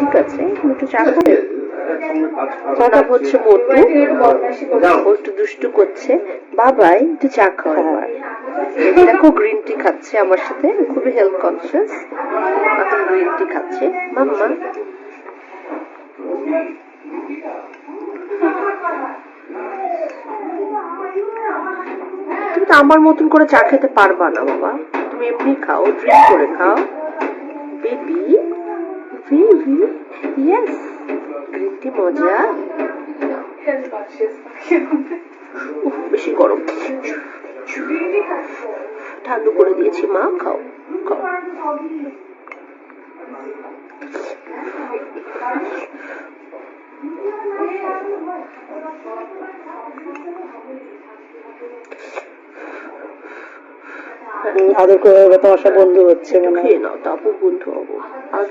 ঠিক আছে একটু চা খাবে ওর হচ্ছে মোটু ও দুষ্টু করছে। বাবাই একটু চা খাও এবার দেখো গ্রিন টি খাচ্ছে আমার সাথে। খুবই হেলথ কনসিয়াস এখন গ্রিন টি খাচ্ছে। মাম্মা। তুমি তো আমার মতন করে চা খেতে পারবা না বাবা। তুমি এমনি খাও ড্রিঙ্ক করে খাও। বেবি বেবি ইয়েস টি মজা বেশি গরম। ঠান্ডু করে দিয়েছি মা খাও খাও। আদর করে তোমার সব বন্ধু হচ্ছে মানে হয়। নাও তারপর বন্ধু হব। আর